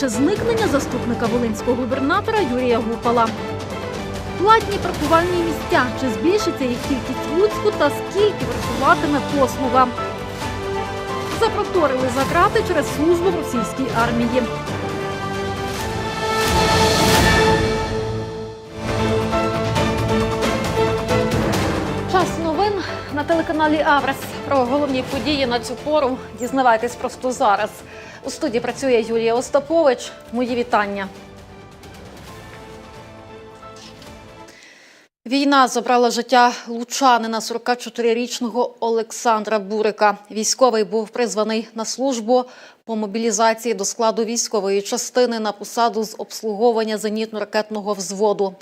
чи зникнення заступника волинського губернатора Юрія Гупала. Платні паркувальні місця. Чи збільшиться їх кількість в Луцьку та скільки вартуватиме послуга? Запроторили за крати через службу в російській армії. Час новин на телеканалі Аврес. Про головні події на цю пору дізнавайтесь просто зараз. У студії працює Юлія Остапович. Мої вітання. Війна забрала життя лучанина 44-річного Олександра Бурика. Військовий був призваний на службу по мобілізації до складу військової частини на посаду з обслуговування зенітно-ракетного взводу.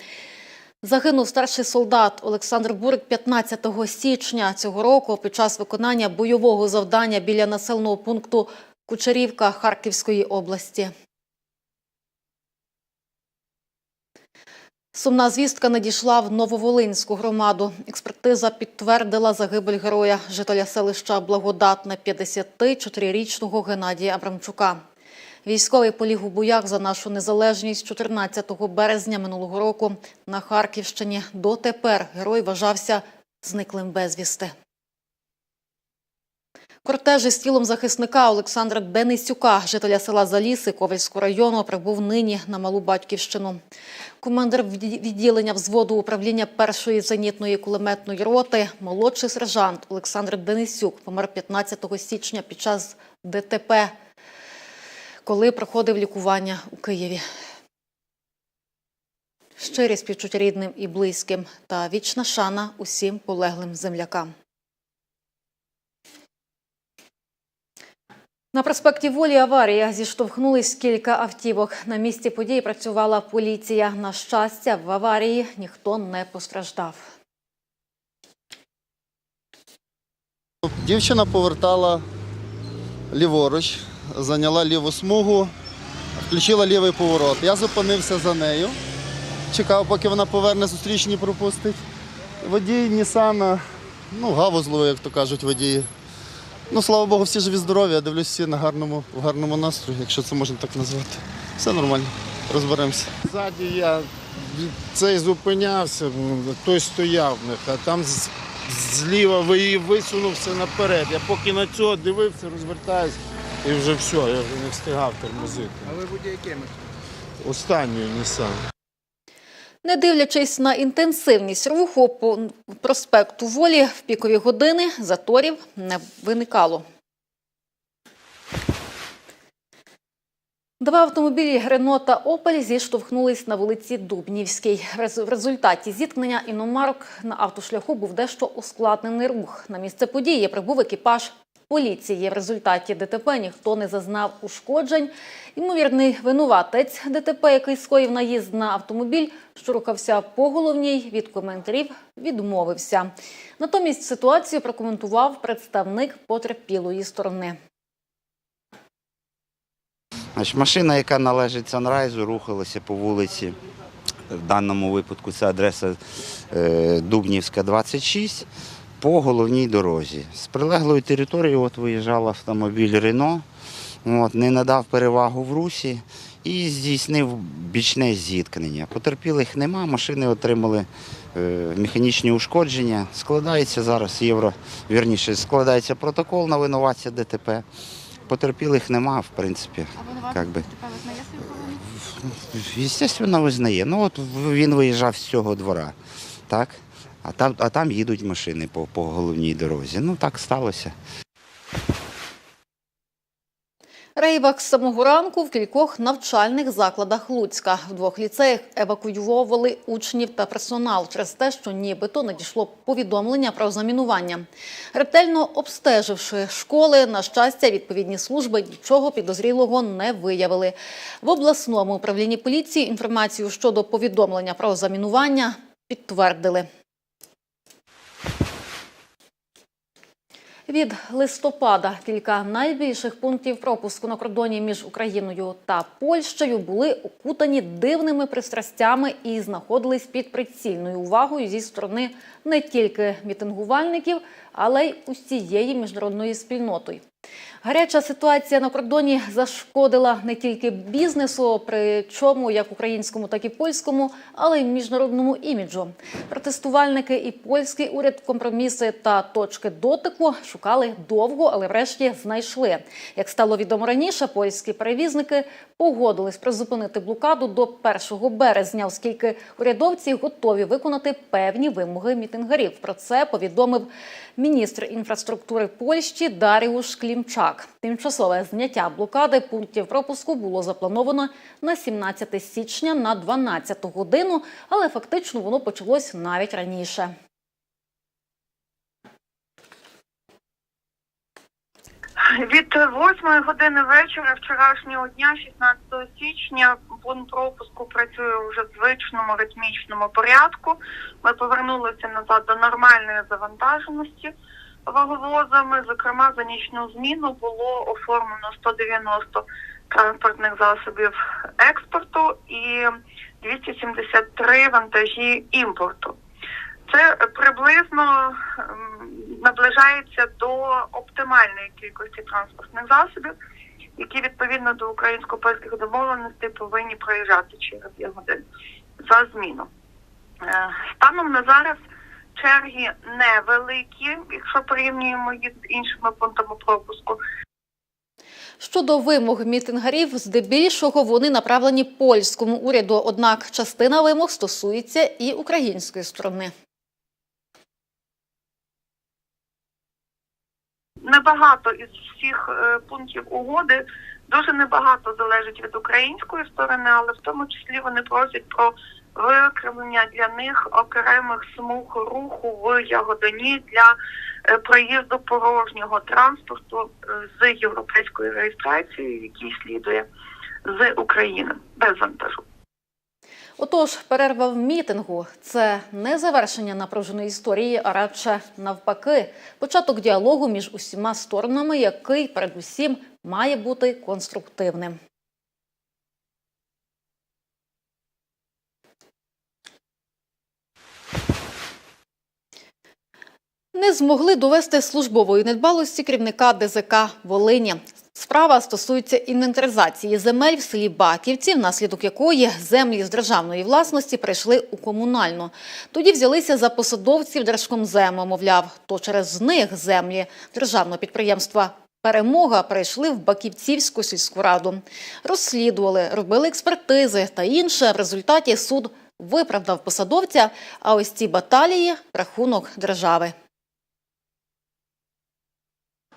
Загинув старший солдат Олександр Бурик 15 січня цього року під час виконання бойового завдання біля населеного пункту Кучерівка Харківської області. Сумна звістка надійшла в Нововолинську громаду. Експертиза підтвердила загибель героя, жителя селища Благодатне 54-річного Геннадія Абрамчука. Військовий поліг у боях за нашу незалежність 14 березня минулого року на Харківщині. Дотепер герой вважався зниклим безвісти. Кортеж із тілом захисника Олександра Денисюка, жителя села Заліси Ковальського району, прибув нині на малу батьківщину. Командир відділення взводу управління першої зенітної кулеметної роти, молодший сержант Олександр Денисюк помер 15 січня під час ДТП, коли проходив лікування у Києві. Щирі співчуття рідним і близьким та вічна шана усім полеглим землякам. На проспекті Волі аварія зіштовхнулись кілька автівок. На місці події працювала поліція. На щастя, в аварії ніхто не постраждав. Дівчина повертала ліворуч, зайняла ліву смугу, включила лівий поворот. Я зупинився за нею, чекав, поки вона поверне зустрічні пропустить. Водій Нісана, ну, гаву зловив, як то кажуть водії. Ну, слава Богу, всі живі здорові, я дивлюсь всі на гарному, в гарному настрої, якщо це можна так назвати. Все нормально, розберемося. Ззаді я цей зупинявся, той стояв в них, а там з- зліва висунувся наперед. Я поки на цього дивився, розвертаюсь і вже все, я вже не встигав тормозити. А ви водій якими? Останньою Нісан. Не дивлячись на інтенсивність руху по проспекту Волі в пікові години заторів не виникало. Два автомобілі Рено та Опель зіштовхнулись на вулиці Дубнівській. В результаті зіткнення іномарок на автошляху був дещо ускладнений рух. На місце події прибув екіпаж поліції. В результаті ДТП ніхто не зазнав ушкоджень. Ймовірний винуватець ДТП, який скоїв наїзд на автомобіль, що рухався по головній, від коментарів відмовився. Натомість ситуацію прокоментував представник потерпілої сторони. Машина, яка належить Санрайзу, рухалася по вулиці. В даному випадку це адреса е, Дубнівська, 26, по головній дорозі. З прилеглої території от виїжджав автомобіль Рено, от, не надав перевагу в русі і здійснив бічне зіткнення. Потерпілих нема, машини отримали е, механічні ушкодження. Складається зараз євро, вірніше, складається протокол на винуватця ДТП. Потерпілих нема, в принципі. Как би. Звісно, визнає. Ну от він виїжджав з цього двора, так? А там, а там їдуть машини по, по головній дорозі. Ну так сталося. Рейвах з самого ранку в кількох навчальних закладах Луцька. В двох ліцеях евакуювали учнів та персонал через те, що нібито надійшло повідомлення про замінування. Ретельно обстеживши школи, на щастя, відповідні служби нічого підозрілого не виявили. В обласному управлінні поліції інформацію щодо повідомлення про замінування підтвердили. Від листопада кілька найбільших пунктів пропуску на кордоні між Україною та Польщею були окутані дивними пристрастями і знаходились під прицільною увагою зі сторони не тільки мітингувальників, але й усієї міжнародної спільноти. Гаряча ситуація на кордоні зашкодила не тільки бізнесу, причому як українському, так і польському, але й міжнародному іміджу. Протестувальники і польський уряд компроміси та точки дотику шукали довго, але врешті знайшли. Як стало відомо раніше, польські перевізники погодились призупинити блокаду до 1 березня, оскільки урядовці готові виконати певні вимоги мітингарів. Про це повідомив міністр інфраструктури Польщі Даріуш Клімчак. Тимчасове зняття блокади пунктів пропуску було заплановано на 17 січня на 12 годину, але фактично воно почалось навіть раніше. Від 8 години вечора вчорашнього дня, 16 січня, пункт пропуску працює вже в звичному ритмічному порядку. Ми повернулися назад до нормальної завантаженості ваговозами. Зокрема, за нічну зміну було оформлено 190 транспортних засобів експорту і 273 вантажі імпорту. Це приблизно наближається до оптимальної кількості транспортних засобів, які відповідно до українсько-польських домовленостей повинні проїжджати через дві години за зміну. Е, Станом на зараз черги невеликі, якщо порівнюємо їх з іншими пунктами пропуску. Щодо вимог мітингарів, здебільшого вони направлені польському уряду. Однак частина вимог стосується і української сторони. небагато із всіх е, пунктів угоди, дуже небагато залежить від української сторони, але в тому числі вони просять про викривлення для них окремих смуг руху в Ягодині для е, проїзду порожнього транспорту е, з європейською реєстрацією, який слідує з України без вантажу. Отож, перерва в мітингу це не завершення напруженої історії, а радше навпаки, початок діалогу між усіма сторонами, який передусім має бути конструктивним. Не змогли довести службової недбалості керівника ДЗК Волині. Справа стосується інвентаризації земель в селі Баківці, внаслідок якої землі з державної власності прийшли у комунальну. Тоді взялися за посадовців Держкомзему, мовляв, то через них землі державного підприємства Перемога прийшли в Баківцівську сільську раду. Розслідували, робили експертизи та інше. В результаті суд виправдав посадовця, а ось ці баталії – рахунок держави.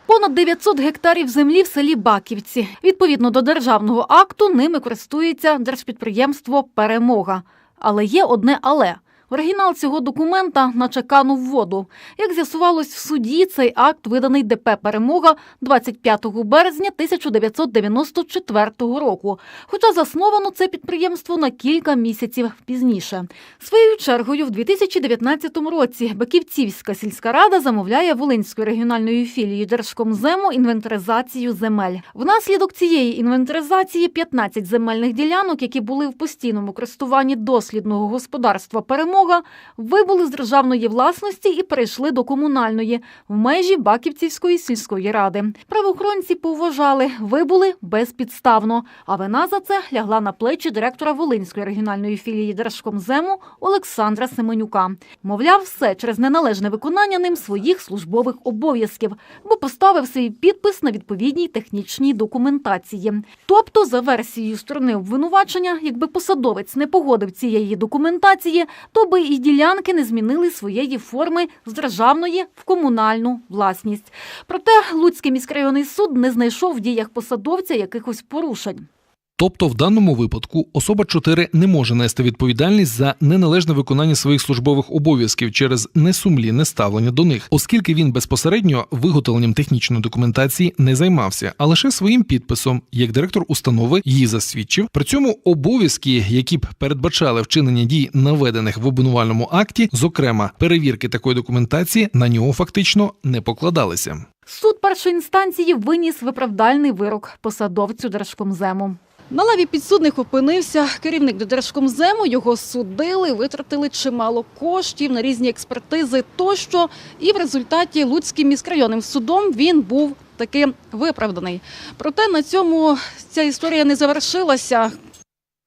Понад 900 гектарів землі в селі Баківці. Відповідно до державного акту, ними користується держпідприємство Перемога. Але є одне але. Оригінал цього документа наче канув в воду. Як з'ясувалось в суді, цей акт виданий ДП Перемога 25 березня 1994 року. Хоча засновано це підприємство на кілька місяців пізніше. Своєю чергою, в 2019 році Баківцівська сільська рада замовляє Волинською регіональною філією Держкомзему інвентаризацію земель. Внаслідок цієї інвентаризації 15 земельних ділянок, які були в постійному користуванні дослідного господарства Перемога, вибули з державної власності і перейшли до комунальної в межі Баківцівської сільської ради. Правоохоронці поважали, вибули безпідставно. А вина за це лягла на плечі директора Волинської регіональної філії Держкомзему Олександра Семенюка. Мовляв, все через неналежне виконання ним своїх службових обов'язків, бо поставив свій підпис на відповідній технічній документації. Тобто, за версією сторони обвинувачення, якби посадовець не погодив цієї документації, то би і ділянки не змінили своєї форми з державної в комунальну власність. Проте Луцький міськрайонний суд не знайшов в діях посадовця якихось порушень. Тобто, в даному випадку особа 4 не може нести відповідальність за неналежне виконання своїх службових обов'язків через несумлінне ставлення до них, оскільки він безпосередньо виготовленням технічної документації не займався, а лише своїм підписом, як директор установи її засвідчив. При цьому обов'язки, які б передбачали вчинення дій, наведених в обвинувальному акті, зокрема перевірки такої документації, на нього фактично не покладалися. Суд першої інстанції виніс виправдальний вирок посадовцю Держкомзему. На лаві підсудних опинився керівник Держкомзему. Його судили, витратили чимало коштів на різні експертизи тощо. І в результаті Луцьким міськрайонним судом він був таки виправданий. Проте на цьому ця історія не завершилася.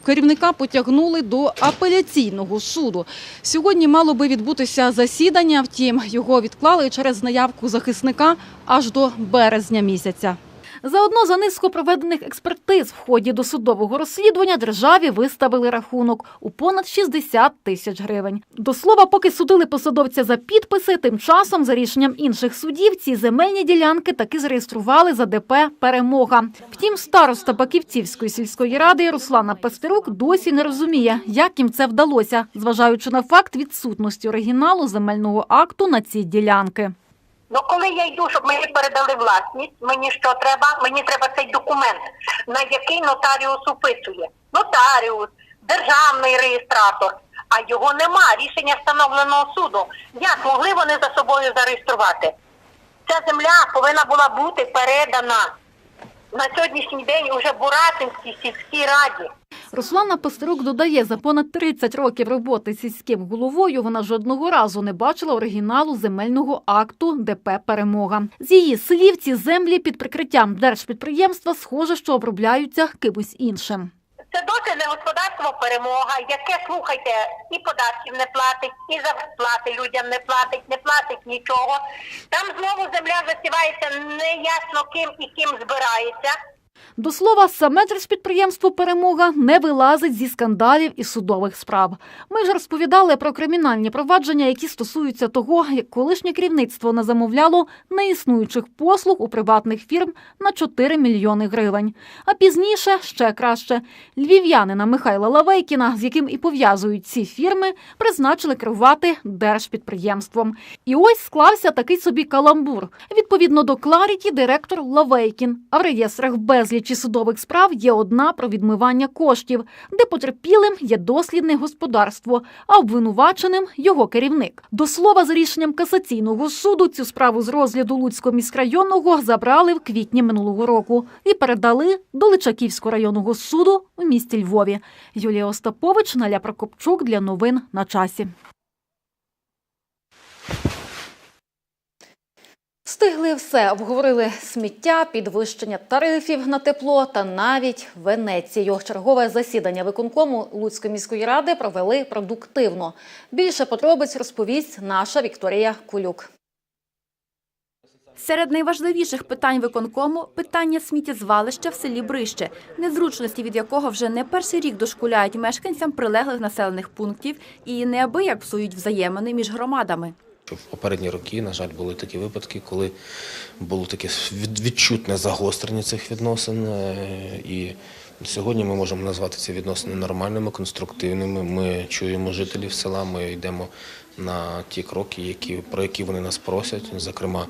Керівника потягнули до апеляційного суду. Сьогодні мало би відбутися засідання, втім його відклали через наявку захисника аж до березня місяця. Заодно за низку проведених експертиз в ході досудового розслідування державі виставили рахунок у понад 60 тисяч гривень. До слова, поки судили посадовця за підписи, тим часом за рішенням інших судів ці земельні ділянки таки зареєстрували за ДП Перемога. Втім, староста Баківцівської сільської ради Руслана Пестерук досі не розуміє, як їм це вдалося, зважаючи на факт відсутності оригіналу земельного акту на ці ділянки. Ну, коли я йду, щоб мені передали власність, мені що треба? Мені треба цей документ, на який нотаріус уписує. Нотаріус, державний реєстратор, а його нема. Рішення встановленого суду. Як могли вони за собою зареєструвати? Ця земля повинна була бути передана на сьогоднішній день уже Буратинській сільській раді. Руслана Пастерук додає, за понад 30 років роботи сільським головою вона жодного разу не бачила оригіналу земельного акту ДП Перемога. З її слів, ці землі під прикриттям держпідприємства схоже, що обробляються кимось іншим. Це досі не господарство перемога, яке слухайте, і податків не платить, і зарплати людям не платить, не платить нічого. Там знову земля засівається неясно ким і ким збирається. До слова, саме держпідприємство Перемога не вилазить зі скандалів і судових справ. Ми ж розповідали про кримінальні провадження, які стосуються того, як колишнє керівництво не замовляло неіснуючих послуг у приватних фірм на 4 мільйони гривень. А пізніше ще краще. Львів'янина Михайла Лавейкіна, з яким і пов'язують ці фірми, призначили керувати держпідприємством. І ось склався такий собі каламбур. Відповідно до Кларіті, директор Лавейкін. А в реєстрах безлічі судових справ є одна про відмивання коштів, де потерпілим є дослідне господарство, а обвинуваченим його керівник. До слова, за рішенням касаційного суду цю справу з розгляду Луцького міськрайонного забрали в квітні минулого року і передали до Личаківського районного суду у місті Львові. Юлія Остапович, Наля Прокопчук для новин на часі. Встигли все, обговорили сміття, підвищення тарифів на тепло та навіть Венецію. Чергове засідання виконкому Луцької міської ради провели продуктивно. Більше подробиць розповість наша Вікторія Кулюк. Серед найважливіших питань виконкому – питання сміттєзвалища в селі Брище, незручності від якого вже не перший рік дошкуляють мешканцям прилеглих населених пунктів і неабияк псують взаємини між громадами. В попередні роки, на жаль, були такі випадки, коли було таке від- відчутне загострення цих відносин. е, І сьогодні ми можемо назвати ці відносини нормальними, конструктивними. Ми чуємо жителів села, ми йдемо на ті кроки, які, про які вони нас просять. Зокрема,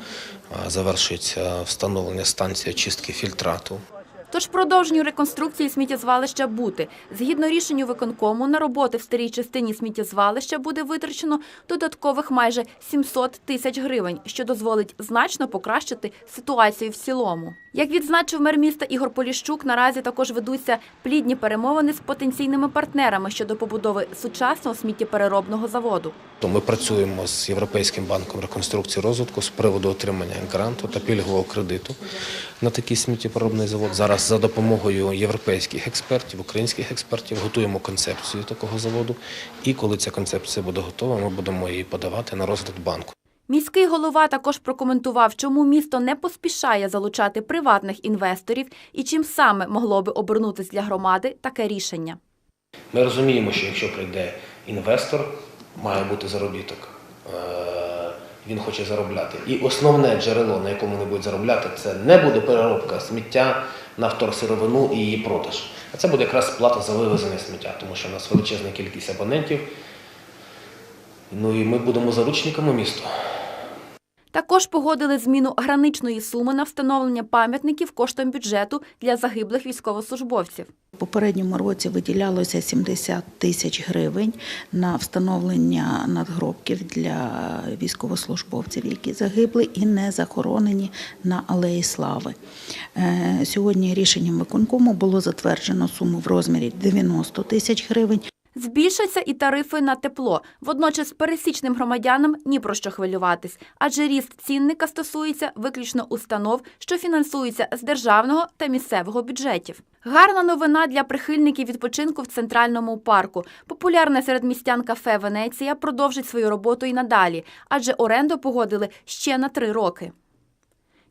е, завершується встановлення станції очистки фільтрату. Тож продовженню реконструкції сміттєзвалища бути. Згідно рішенню виконкому, на роботи в старій частині сміттєзвалища буде витрачено додаткових майже 700 тисяч гривень, що дозволить значно покращити ситуацію в цілому. Як відзначив мер міста Ігор Поліщук, наразі також ведуться плідні перемовини з потенційними партнерами щодо побудови сучасного сміттєпереробного заводу. Ми працюємо з Європейським банком реконструкції розвитку з приводу отримання гранту та пільгового кредиту на такий сміттєпереробний завод. Зараз за допомогою європейських експертів, українських експертів готуємо концепцію такого заводу. І коли ця концепція буде готова, ми будемо її подавати на розгляд банку. Міський голова також прокоментував, чому місто не поспішає залучати приватних інвесторів і чим саме могло би обернутися для громади таке рішення. Ми розуміємо, що якщо прийде інвестор, має бути заробіток. Він хоче заробляти. І основне джерело, на якому вони будуть заробляти, це не буде переробка сміття на вторсировину і її продаж. А це буде якраз сплата за вивезене сміття, тому що у нас величезна кількість абонентів. Ну і ми будемо заручниками міста. Також погодили зміну граничної суми на встановлення пам'ятників коштом бюджету для загиблих військовослужбовців. У попередньому році виділялося 70 тисяч гривень на встановлення надгробків для військовослужбовців, які загибли і не захоронені на Алеї Слави. Е, Сьогодні рішенням виконкому було затверджено суму в розмірі 90 тисяч гривень. Збільшаться і тарифи на тепло. Водночас пересічним громадянам ні про що хвилюватись, адже ріст цінника стосується виключно установ, що фінансуються з державного та місцевого бюджетів. Гарна новина для прихильників відпочинку в центральному парку. Популярне серед містян кафе Венеція продовжить свою роботу і надалі, адже оренду погодили ще на три роки.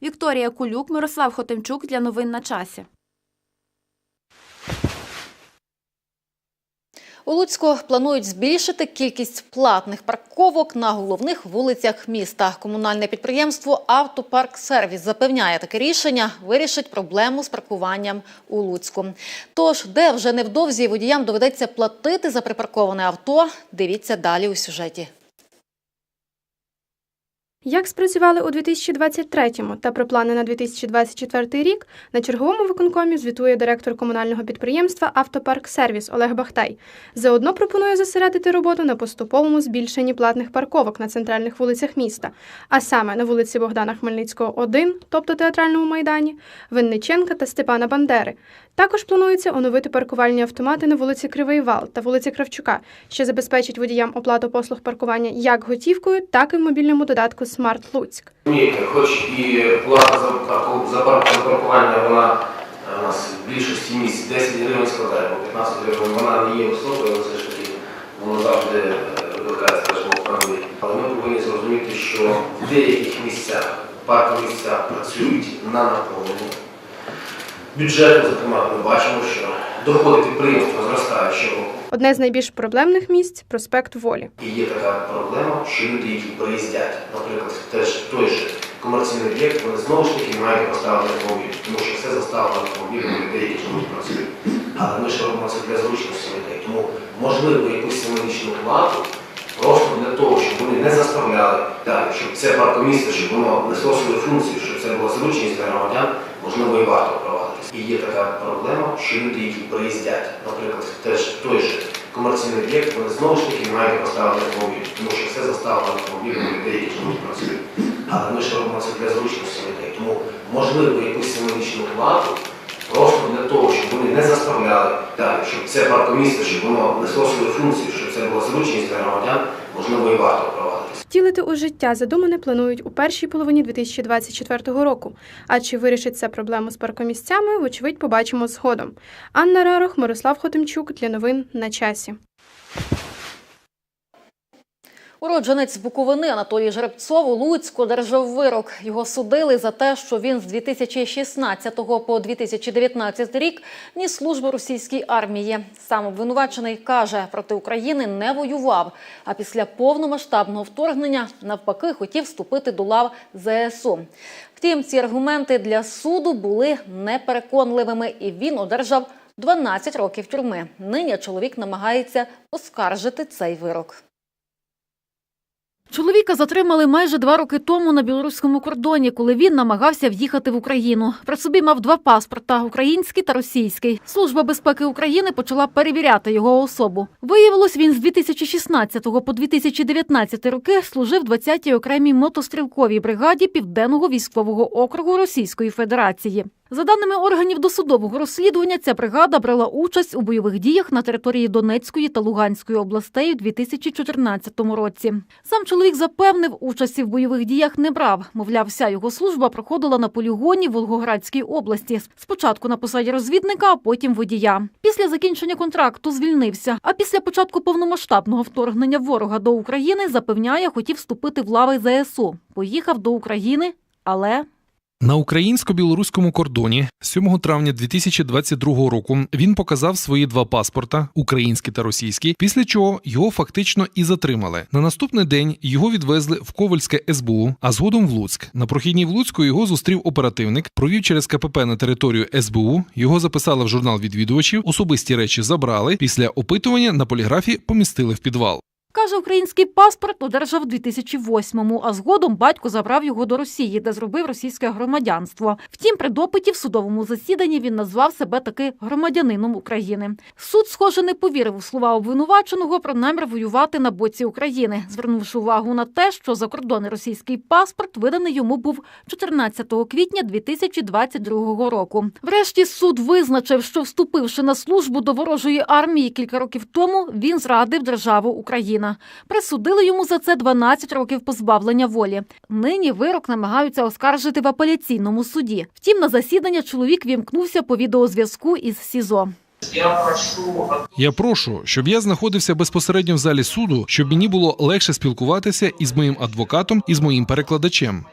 Вікторія Кулюк, Мирослав Хотимчук для новин на часі. У Луцьку планують збільшити кількість платних парковок на головних вулицях міста. Комунальне підприємство Автопарк Сервіс запевняє, таке рішення вирішить проблему з паркуванням у Луцьку. Тож, де вже невдовзі водіям доведеться платити за припарковане авто, дивіться далі у сюжеті. Як спрацювали у 2023-му та про плани на 2024 рік, на черговому виконкомі звітує директор комунального підприємства Автопарк Сервіс Олег Бахтай. Заодно пропонує зосередити роботу на поступовому збільшенні платних парковок на центральних вулицях міста, а саме на вулиці Богдана Хмельницького, 1, тобто театральному майдані, Винниченка та Степана Бандери. Також планується оновити паркувальні автомати на вулиці Кривий Вал та вулиці Кравчука, що забезпечить водіям оплату послуг паркування як готівкою, так і в мобільному додатку Смарт Луцьк. Хоч і плата за, парку- за паркування вона е, у нас в більшості місць 10 гривень складає, бо 15 гривень вона не є високою, але все ж таки воно завжди е, викликає, скажімо, вправді. Але ми повинні зрозуміти, що в деяких місцях паркові місця працюють на наповненні. Бюджету, зокрема, ми бачимо, що доходи підприємства зростають щороку. Одне з найбільш проблемних місць проспект Волі. І є така проблема, що люди, які приїздять, наприклад, теж той же комерційний об'єкт, вони знову ж таки мають поставити автомобіль, тому що все заставлено автомобілем, деякі чомусь працюють. Але ми ж робимо це для зручності людей. Тому можливо якусь символічну плату просто для того, щоб вони не заставляли далі, щоб це паркомісце, щоб воно несло свою функцію, щоб це була зручність для громадян, можливо, і варто впровадити. І є така проблема, що люди, які приїздять, наприклад, теж той же комерційний об'єкт, вони знову ж таки мають поставити автомобіль, тому що все заставлено автомобілем, деякі чомусь працюють. Але ми ж робимо це для зручності людей. Тому можливо якусь символічну плату просто для того, щоб вони не заставляли далі, щоб це паркомісце, щоб воно несло свою функцію, щоб це була зручність для громадян, можливо, і варто впровадити. Втілити у життя задумане планують у першій половині 2024 року. А чи вирішить це проблему з паркомісцями, вочевидь, побачимо згодом. Анна Рарох, Мирослав Хотимчук для новин на часі. Уродженець Буковини Анатолій Жеребцов у Луцьку одержав вирок. Його судили за те, що він з 2016 по 2019 рік ніс службу російській армії. Сам обвинувачений каже, проти України не воював. А після повномасштабного вторгнення навпаки хотів вступити до лав ЗСУ. Втім, ці аргументи для суду були непереконливими, і він одержав 12 років тюрми. Нині чоловік намагається оскаржити цей вирок. Чоловіка затримали майже два роки тому на білоруському кордоні, коли він намагався в'їхати в Україну. При собі мав два паспорта український та російський. Служба безпеки України почала перевіряти його особу. Виявилось, він з 2016 по 2019 роки служив 20-й окремій мотострілковій бригаді Південного військового округу Російської Федерації. За даними органів досудового розслідування, ця бригада брала участь у бойових діях на території Донецької та Луганської областей у 2014 році. Сам чоловік запевнив, участі в бойових діях не брав. Мовляв, вся його служба проходила на полігоні в Волгоградській області. Спочатку на посаді розвідника, а потім водія. Після закінчення контракту звільнився. А після початку повномасштабного вторгнення ворога до України запевняє, хотів вступити в лави ЗСУ. Поїхав до України, але На українсько-білоруському кордоні 7 травня 2022 року він показав свої два паспорта український та російський, після чого його фактично і затримали. На наступний день його відвезли в Ковальське СБУ, а згодом в Луцьк. На прохідній в Луцьку його зустрів оперативник, провів через КПП на територію СБУ. Його записали в журнал відвідувачів, особисті речі забрали. Після опитування на поліграфі помістили в підвал. Каже, український паспорт одержав у 2008-му, а згодом батько забрав його до Росії, де зробив російське громадянство. Втім, при допиті в судовому засіданні він назвав себе таки громадянином України. Суд, схоже, не повірив у слова обвинуваченого про намір воювати на боці України, звернувши увагу на те, що закордонний російський паспорт виданий йому був 14 квітня 2022 року. Врешті суд визначив, що вступивши на службу до ворожої армії кілька років тому, він зрадив державу Україна. Присудили йому за це 12 років позбавлення волі. Нині вирок намагаються оскаржити в апеляційному суді. Втім, на засідання чоловік вімкнувся по відеозв'язку із СІЗО. Я прошу, щоб я знаходився безпосередньо в залі суду, щоб мені було легше спілкуватися із моїм адвокатом і з моїм перекладачем.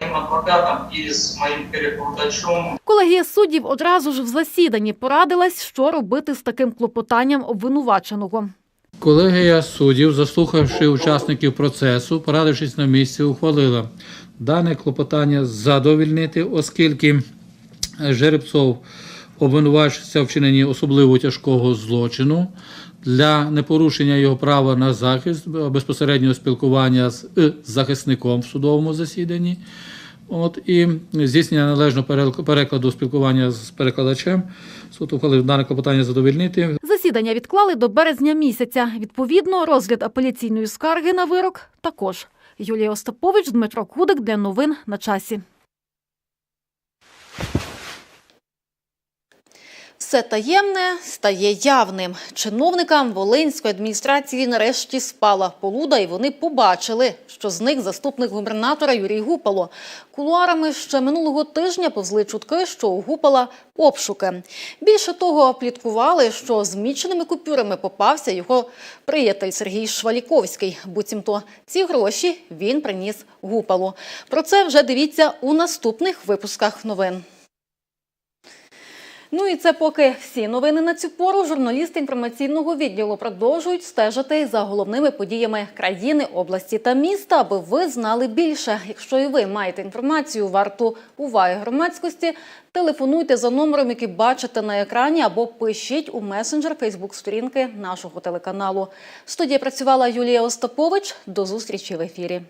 Колегія суддів одразу ж в засіданні порадилась, що робити з таким клопотанням обвинуваченого. Колегія суддів, заслухавши учасників процесу, порадившись на місці, ухвалила дане клопотання задовільнити, оскільки Жеребцов обвинувачується в вчиненні особливо тяжкого злочину для непорушення його права на захист, безпосереднього спілкування з е, захисником в судовому засіданні. От і здійснення належного перекладу спілкування з перекладачем. Суд ухвалив дане клопотання задовільнити. Засідання відклали до березня місяця. Відповідно, розгляд апеляційної скарги на вирок також. Юлія Остапович, Дмитро Кудик для новин на часі. Все таємне стає явним. Чиновникам Волинської адміністрації нарешті спала полуда, і вони побачили, що зник заступник губернатора Юрій Гупало. Кулуарами ще минулого тижня повзли чутки, що у Гупала обшуки. Більше того, пліткували, що з міченими купюрами попався його приятель Сергій Шваліковський. Буцімто ці гроші він приніс Гупалу. Про це вже дивіться у наступних випусках новин. Ну і це поки всі новини на цю пору. Журналісти інформаційного відділу продовжують стежити за головними подіями країни, області та міста, аби ви знали більше. Якщо і ви маєте інформацію, варту уваги громадськості, телефонуйте за номером, який бачите на екрані, або пишіть у месенджер Фейсбук-сторінки нашого телеканалу. В студії працювала Юлія Остапович. До зустрічі в ефірі.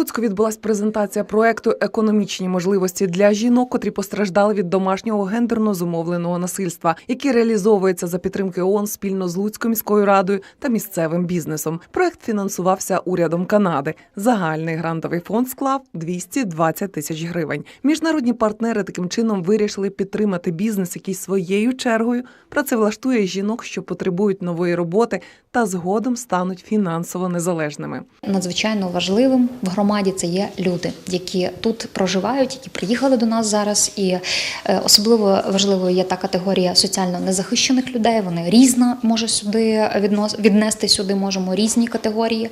Луцьку відбулась презентація проекту Економічні можливості для жінок, котрі постраждали від домашнього гендерно зумовленого насильства, який реалізовується за підтримки ООН спільно з Луцькою міською радою та місцевим бізнесом. Проект фінансувався урядом Канади. Загальний грантовий фонд склав 220 тисяч гривень. Міжнародні партнери таким чином вирішили підтримати бізнес, який своєю чергою працевлаштує жінок, що потребують нової роботи, та згодом стануть фінансово незалежними. Надзвичайно важливим в громаді це є люди, які тут проживають, які приїхали до нас зараз. І е, особливо важливою є та категорія соціально незахищених людей. Вони різна може сюди віднос віднести сюди. Можемо різні категорії.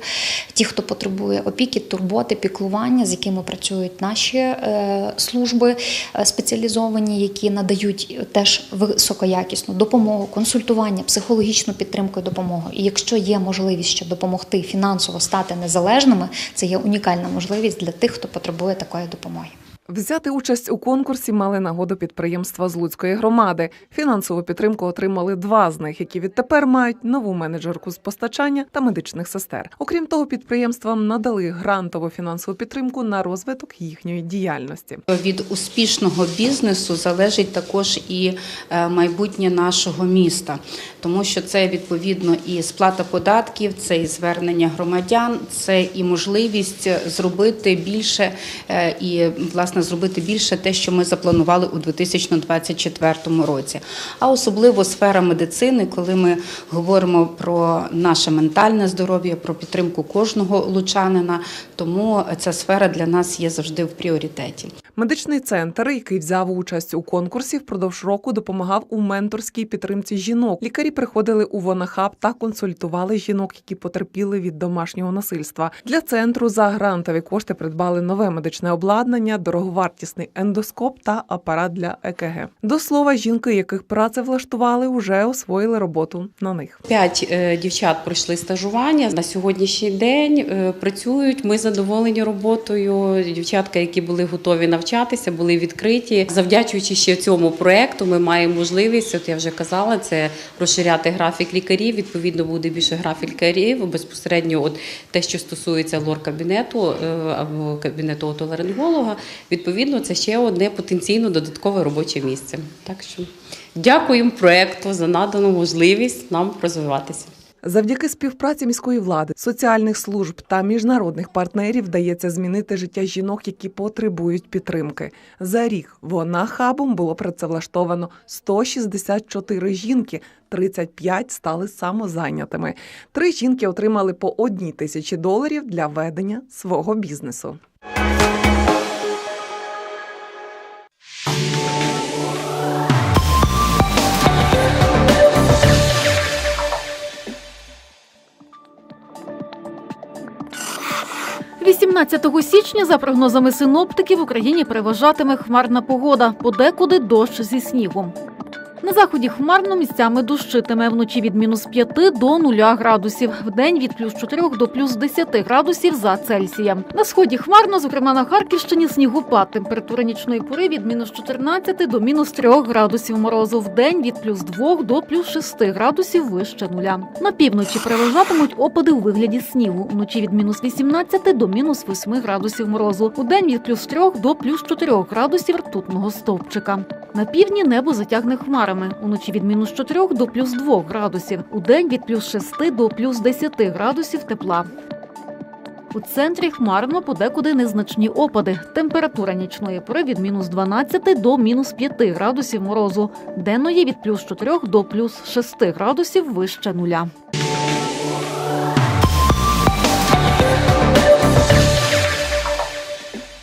Ті, хто потребує опіки, турботи, піклування, з якими працюють наші е, служби е, спеціалізовані, які надають теж високоякісну допомогу, консультування, психологічну підтримку і допомогу. І якщо є можливість ще допомогти фінансово стати незалежними, це є унікальна можливість для тих, хто потребує такої допомоги. Взяти участь у конкурсі мали нагоду підприємства з Луцької громади. Фінансову підтримку отримали два з них, які відтепер мають нову менеджерку з постачання та медичних сестер. Окрім того, підприємствам надали грантову фінансову підтримку на розвиток їхньої діяльності. Від успішного бізнесу залежить також і е, майбутнє нашого міста, тому що це відповідно і сплата податків, це і звернення громадян, це і можливість зробити більше е, і власне зробити більше те, що ми запланували у 2024 році. А особливо сфера медицини, коли ми говоримо про наше ментальне здоров'я, про підтримку кожного лучанина, тому ця сфера для нас є завжди в пріоритеті. Медичний центр, який взяв участь у конкурсі, впродовж року допомагав у менторській підтримці жінок. Лікарі приходили у Вонахаб та консультували жінок, які потерпіли від домашнього насильства. Для центру за грантові кошти придбали нове медичне обладнання, дорогу дороговартісний ендоскоп та апарат для ЕКГ. До слова, жінки, яких працевлаштували, вже освоїли роботу на них. П'ять е, дівчат пройшли стажування на сьогоднішній день. е, Працюють. Ми задоволені роботою. Дівчатка, які були готові навчатися, були відкриті. Завдячуючи ще цьому проекту, ми маємо можливість. От я вже казала, це розширяти графік лікарів. Відповідно, буде більше графік лікарів. Безпосередньо, от те, що стосується лор-кабінету е, або кабінету отоларинголога, відповідно, це ще одне потенційно додаткове робоче місце. Так що дякуємо проекту за надану можливість нам розвиватися. Завдяки співпраці міської влади, соціальних служб та міжнародних партнерів вдається змінити життя жінок, які потребують підтримки. За рік вона хабом було працевлаштовано 164 жінки, 35 стали самозайнятими. Три жінки отримали по одній тисячі доларів для ведення свого бізнесу. – 18 січня, за прогнозами синоптиків, в Україні переважатиме хмарна погода, подекуди дощ зі снігом. На заході хмарно місцями дощитиме вночі від мінус 5 до 0 градусів, вдень від плюс 4 до плюс 10 градусів за Цельсієм. На сході хмарно, зокрема на Харківщині, снігопад. Температура нічної пори від мінус 14 до мінус 3 градусів морозу, вдень від плюс 2 до плюс 6 градусів вище нуля. На півночі переважатимуть опади у вигляді снігу. Вночі від мінус 18 до мінус 8 градусів морозу, удень від плюс 3 до плюс 4 градусів ртутного стовпчика. На півдні небо затягне хмарами. Уночі від мінус 4 до плюс 2 градусів. Удень від плюс 6 до плюс 10 градусів тепла. У центрі хмарно подекуди незначні опади. Температура нічної пори від мінус 12 до мінус 5 градусів морозу. Денної від плюс 4 до плюс 6 градусів вище нуля.